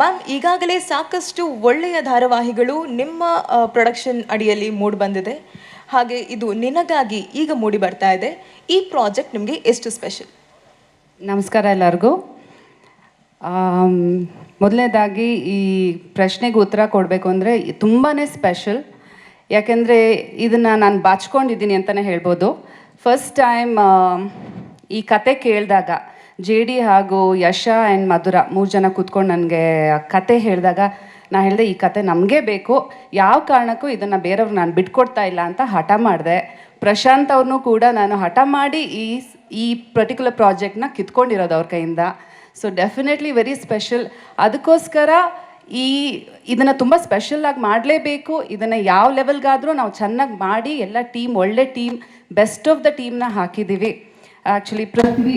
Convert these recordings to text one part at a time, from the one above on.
Ma'am, ಈಗಾಗಲೇ ಸಾಕಷ್ಟು ಒಳ್ಳೆಯ ಧಾರಾವಾಹಿಗಳು ನಿಮ್ಮ ಪ್ರೊಡಕ್ಷನ್ ಅಡಿಯಲ್ಲಿ ಮೂಡಿ ಬಂದಿದೆ. ಹಾಗೆ ಇದು ನಿನಗಾಗಿ ಈಗ ಮೂಡಿ ಬರ್ತಾ ಇದೆ. ಈ ಪ್ರಾಜೆಕ್ಟ್ ನಿಮಗೆ ಎಷ್ಟು ಸ್ಪೆಷಲ್ ನಮಸ್ಕಾರ ಎಲ್ಲರಿಗೂ. ಮೊದಲನೇದಾಗಿ ಈ ಪ್ರಶ್ನೆಗೆ ಉತ್ತರ ಕೊಡಬೇಕು ಅಂದರೆ ತುಂಬಾ ಸ್ಪೆಷಲ್ ಯಾಕೆಂದರೆ ಇದನ್ನು ನಾನು ಬಾಚ್ಕೊಂಡಿದ್ದೀನಿ ಅಂತಲೇ ಹೇಳ್ಬೋದು. ಫಸ್ಟ್ ಟೈಮ್ ಈ ಕತೆ ಕೇಳಿದಾಗ ಜೆ ಡಿ ಹಾಗೂ ಯಶ ಆ್ಯಂಡ್ ಮಧುರ ಮೂರು ಜನ ಕೂತ್ಕೊಂಡು ನನಗೆ ಕತೆ ಹೇಳಿದಾಗ ನಾನು ಹೇಳಿದೆ, ಈ ಕತೆ ನಮಗೆ ಬೇಕು. ಯಾವ ಕಾರಣಕ್ಕೂ ಇದನ್ನು ಬೇರೆಯವ್ರಿಗೆ ನಾನು ಬಿಟ್ಕೊಡ್ತಾ ಇಲ್ಲ ಅಂತ ಹಠ ಮಾಡಿದೆ. ಪ್ರಶಾಂತ್ ಅವ್ರನ್ನೂ ಕೂಡ ನಾನು ಹಠ ಮಾಡಿ ಈ ಈ ಪರ್ಟಿಕ್ಯುಲರ್ ಪ್ರಾಜೆಕ್ಟ್ನ ಕಿತ್ಕೊಂಡಿರೋದು ಅವ್ರ ಕೈಯಿಂದ. ಸೊ ಡೆಫಿನೆಟ್ಲಿ ವೆರಿ ಸ್ಪೆಷಲ್ ಅದಕ್ಕೋಸ್ಕರ ಈ, ಇದನ್ನು ತುಂಬ ಸ್ಪೆಷಲಾಗಿ ಮಾಡಲೇಬೇಕು. ಇದನ್ನು ಯಾವ ಲೆವೆಲ್ಗಾದರೂ ನಾವು ಚೆನ್ನಾಗಿ ಮಾಡಿ ಎಲ್ಲ ಟೀಮ್ ಒಳ್ಳೆ ಟೀಮ್ ಬೆಸ್ಟ್ ಆಫ್ ದ ಟೀಮ್ನ ಹಾಕಿದ್ದೀವಿ ಆ್ಯಕ್ಚುಲಿ ಪೃಥ್ವಿ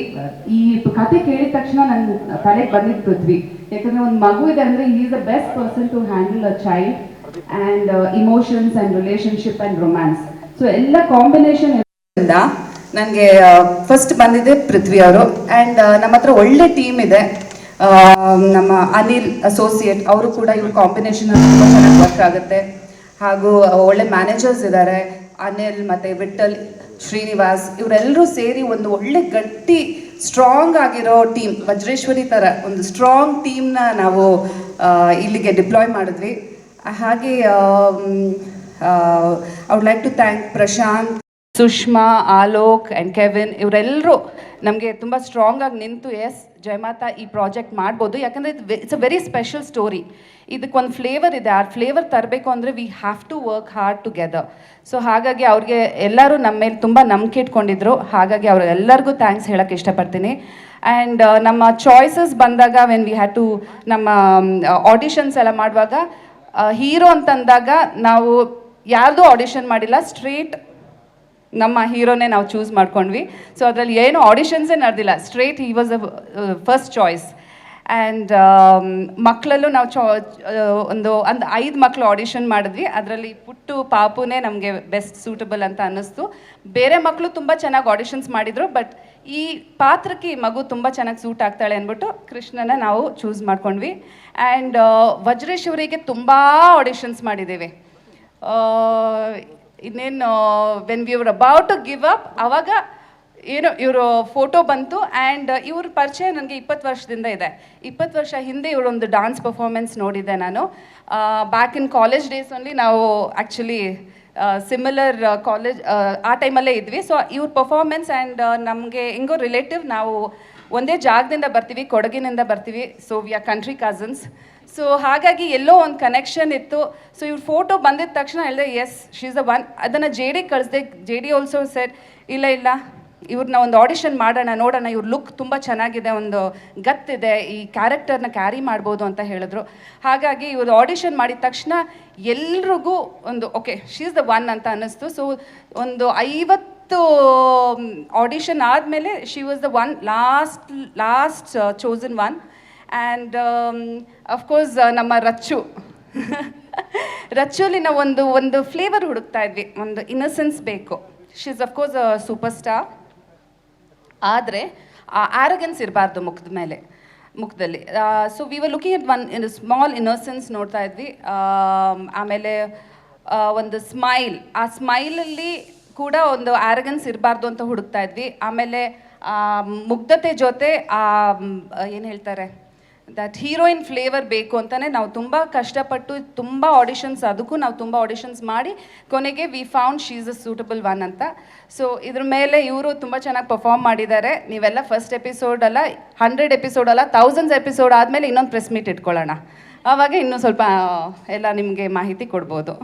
ಈ ಕತೆ ಕೇಳಿದ ತಕ್ಷಣ ನನ್ನ ತಲೆಗೆ ಬಂದಿದ್ದು ಪೃಥ್ವಿ. ಯಾಕಂದ್ರೆ ಒಂದು ಮಗು ಇದೆ ಅಂದರೆ is the best person to handle a child and emotions and relationship and romance so ಎಲ್ಲ ಕಾಂಬಿನೇಷನ್ ಇರೋದ್ರಿಂದ ನನಗೆ ಫಸ್ಟ್ ಬಂದಿದೆ ಪೃಥ್ವಿ ಅವರು ಆ್ಯಂಡ್ ನಮ್ಮ ಹತ್ರ ಒಳ್ಳೆ ಟೀಮ್ ಇದೆ. ನಮ್ಮ ಅನಿಲ್ ಅಸೋಸಿಯೇಟ್ ಅವರು ಕೂಡ ಇವ್ರ ಕಾಂಬಿನೇಷನ್ ತುಂಬ ಚೆನ್ನಾಗಿ ವರ್ಕ್ ಆಗುತ್ತೆ. ಹಾಗೂ ಒಳ್ಳೆ ಮ್ಯಾನೇಜರ್ಸ್ ಇದ್ದಾರೆ. ಅನಿಲ್ ಮತ್ತು ವಿಠಲ್ ಶ್ರೀನಿವಾಸ್ ಇವರೆಲ್ಲರೂ ಸೇರಿ ಒಂದು ಒಳ್ಳೆ ಗಟ್ಟಿ ಸ್ಟ್ರಾಂಗ್ ಆಗಿರೋ ಟೀಮ್ ವಜ್ರೇಶ್ವರಿ ಥರ ಒಂದು ಸ್ಟ್ರಾಂಗ್ ಟೀಮ್ನ ನಾವು ಇಲ್ಲಿಗೆ ಡಿಪ್ಲಾಯ್ ಮಾಡಿದ್ವಿ. ಹಾಗೆ I would like to thank Prashanth Sushma, Alok and Kevin ಇವರೆಲ್ಲರೂ ನಮಗೆ ತುಂಬ ಸ್ಟ್ರಾಂಗಾಗಿ ನಿಂತು ಎಸ್ ಜಯಮಾತಾ ಈ ಪ್ರಾಜೆಕ್ಟ್ ಮಾಡ್ಬೋದು. ಯಾಕಂದರೆ ಇದು it's a very special story ಇದಕ್ಕೊಂದು ಫ್ಲೇವರ್ ಇದೆ. ಆ ಫ್ಲೇವರ್ ತರಬೇಕು ಅಂದರೆ we have to work hard together so ಹಾಗಾಗಿ ಅವ್ರಿಗೆ ಎಲ್ಲರೂ ನಮ್ಮ ಮೇಲೆ ತುಂಬ ನಂಬಿಕೆ ಇಟ್ಕೊಂಡಿದ್ರು. ಹಾಗಾಗಿ ಅವ್ರಿಗೆಲ್ಲರಿಗೂ ಥ್ಯಾಂಕ್ಸ್ ಹೇಳೋಕ್ಕೆ ಇಷ್ಟಪಡ್ತೀನಿ. ಆ್ಯಂಡ್ ನಮ್ಮ ಚಾಯ್ಸಸ್ ಬಂದಾಗ ವೆನ್ ವಿ ಹ್ಯಾಡ್ ಟು ನಮ್ಮ ಆಡಿಷನ್ಸ್ ಎಲ್ಲ ಮಾಡುವಾಗ ಹೀರೋ ಅಂತಂದಾಗ ನಾವು ಯಾರ್ದು ಆಡಿಷನ್ ಮಾಡಿಲ್ಲ ಸ್ಟ್ರೇಟ್ ನಮ್ಮ ಹೀರೋನೇ ನಾವು ಚೂಸ್ ಮಾಡ್ಕೊಂಡ್ವಿ. ಸೊ ಅದರಲ್ಲಿ ಏನು ಆಡಿಷನ್ಸೇ ನಡೆದಿಲ್ಲ. Straight he was a first choice and ಮಕ್ಕಳಲ್ಲೂ ನಾವು ಚಾ ಒಂದು ಒಂದು ಐದು ಮಕ್ಕಳು ಆಡಿಷನ್ ಮಾಡಿದ್ವಿ. ಅದರಲ್ಲಿ ಪುಟ್ಟು ಪಾಪುನೇ ನಮಗೆ ಬೆಸ್ಟ್ ಸೂಟಬಲ್ ಅಂತ ಅನ್ನಿಸ್ತು. ಬೇರೆ ಮಕ್ಕಳು ತುಂಬ ಚೆನ್ನಾಗಿ ಆಡಿಷನ್ಸ್ ಮಾಡಿದರು ಬಟ್ ಈ ಪಾತ್ರಕ್ಕೆ ಈ ಮಗು ತುಂಬ ಚೆನ್ನಾಗಿ ಸೂಟ್ ಆಗ್ತಾಳೆ ಅಂದ್ಬಿಟ್ಟು ಕೃಷ್ಣನ ನಾವು ಚೂಸ್ ಮಾಡ್ಕೊಂಡ್ವಿ. ಆ್ಯಂಡ್ ವಜ್ರೇಶ್ ಅವರಿಗೆ ತುಂಬ ಆಡಿಷನ್ಸ್ ಮಾಡಿದ್ದೀವಿ. ಇನ್ನೇನು when we were about to give up ಅವಾಗ ಏನು ಇವರು ಫೋಟೋ ಬಂತು ಆ್ಯಂಡ್ ಇವ್ರ ಪರಿಚಯ ನನಗೆ ಇಪ್ಪತ್ತು ವರ್ಷದಿಂದ ಇದೆ. ಇಪ್ಪತ್ತು ವರ್ಷ ಹಿಂದೆ ಇವರೊಂದು ಡಾನ್ಸ್ ಪರ್ಫಾರ್ಮೆನ್ಸ್ ನೋಡಿದ್ದೆ ನಾನು. Back in college days only ನಾವು ಆ್ಯಕ್ಚುಲಿ ಸಿಮಿಲರ್ ಕಾಲೇಜ್ ಆ ಟೈಮಲ್ಲೇ ಇದ್ವಿ. ಸೊ ಇವ್ರ ಪರ್ಫಾರ್ಮೆನ್ಸ್ ಆ್ಯಂಡ್ ನಮಗೆ, ಹೆಂಗೋ ರಿಲೇಟಿವ್ ನಾವು ಒಂದೇ ಜಾಗದಿಂದ ಬರ್ತೀವಿ, ಕೊಡಗಿನಿಂದ ಬರ್ತೀವಿ so we are country cousins so ಹಾಗಾಗಿ ಎಲ್ಲೋ ಒಂದು ಕನೆಕ್ಷನ್ ಇತ್ತು. ಸೊ ಇವ್ರ ಫೋಟೋ ಬಂದಿದ ತಕ್ಷಣ ಹೇಳಿದೆ ಎಸ್ ಶೀಸ್ ಅ ಒನ್ ಅದನ್ನು ಜೆ ಡಿ ಕಳಿಸ್ದೆ. ಜೆ ಡಿ ಆಲ್ಸೋ ಸೆಟ್ ಇಲ್ಲ ಇಲ್ಲ ಇವ್ರನ್ನ ಒಂದು ಆಡಿಷನ್ ಮಾಡೋಣ, ನೋಡೋಣ. ಇವ್ರ ಲುಕ್ ತುಂಬ ಚೆನ್ನಾಗಿದೆ, ಒಂದು ಗತ್ತಿದೆ. ಈ ಕ್ಯಾರೆಕ್ಟರ್ನ ಕ್ಯಾರಿ ಮಾಡ್ಬೋದು ಅಂತ ಹೇಳಿದ್ರು. ಹಾಗಾಗಿ ಇವ್ರು ಆಡಿಷನ್ ಮಾಡಿದ ತಕ್ಷಣ ಎಲ್ರಿಗೂ ಒಂದು ಓಕೆ ಶೀಸ್ ದ ಒನ್ ಅಂತ ಅನ್ನಿಸ್ತು. ಸೊ ಒಂದು ಐವತ್ತು ಆಡಿಷನ್ ಆದಮೇಲೆ she was the one last last chosen one and of course ನಮ್ಮ ರಚ್ಚು. ರಚ್ಚುಲಿ ನಾವು ಒಂದು ಒಂದು ಫ್ಲೇವರ್ ಹುಡುಕ್ತಾ ಇದ್ವಿ. ಒಂದು ಇನ್ನಸೆನ್ಸ್ ಬೇಕು. She is of course super star ಆದರೆ, ಆ ಆರಗೆನ್ಸ್ ಇರಬಾರ್ದು ಮುಖದ ಮೇಲೆ, ಮುಖದಲ್ಲಿ. So we were looking at one in small innocence ನೋಡ್ತಾ ಇದ್ವಿ. ಆಮೇಲೆ ಒಂದು ಸ್ಮೈಲ್ ಆ ಸ್ಮೈಲಲ್ಲಿ ಕೂಡ ಒಂದು ಆರಗನ್ಸ್ ಇರಬಾರ್ದು ಅಂತ ಹುಡುಕ್ತಾ ಇದ್ವಿ. ಆಮೇಲೆ ಮುಗ್ಧತೆ ಜೊತೆ ಆ ಏನು ಹೇಳ್ತಾರೆ ದಟ್ ಹೀರೋಯಿನ್ ಫ್ಲೇವರ್ ಬೇಕು ಅಂತಲೇ ನಾವು ತುಂಬ ಕಷ್ಟಪಟ್ಟು ತುಂಬ ಆಡಿಷನ್ಸ್ ಅದಕ್ಕೂ ನಾವು ತುಂಬ ಆಡಿಷನ್ಸ್ ಮಾಡಿ ಕೊನೆಗೆ we found she is a suitable one ಅಂತ. ಸೊ ಇದ್ರ ಮೇಲೆ ಇವರು ತುಂಬ ಚೆನ್ನಾಗಿ ಪರ್ಫಾರ್ಮ್ ಮಾಡಿದ್ದಾರೆ. ನೀವೆಲ್ಲ ಫಸ್ಟ್ ಎಪಿಸೋಡ್ ಅಲ್ಲ ಹಂಡ್ರೆಡ್ ಎಪಿಸೋಡ್ ಅಲ್ಲ ತೌಸಂಡ್ಸ್ ಎಪಿಸೋಡ್ ಆದಮೇಲೆ ಇನ್ನೊಂದು ಪ್ರೆಸ್ ಮೀಟ್ ಇಟ್ಕೊಳ್ಳೋಣ. ಆವಾಗ ಇನ್ನೂ ಸ್ವಲ್ಪ ಎಲ್ಲ ನಿಮಗೆ ಮಾಹಿತಿ ಕೊಡ್ಬೋದು.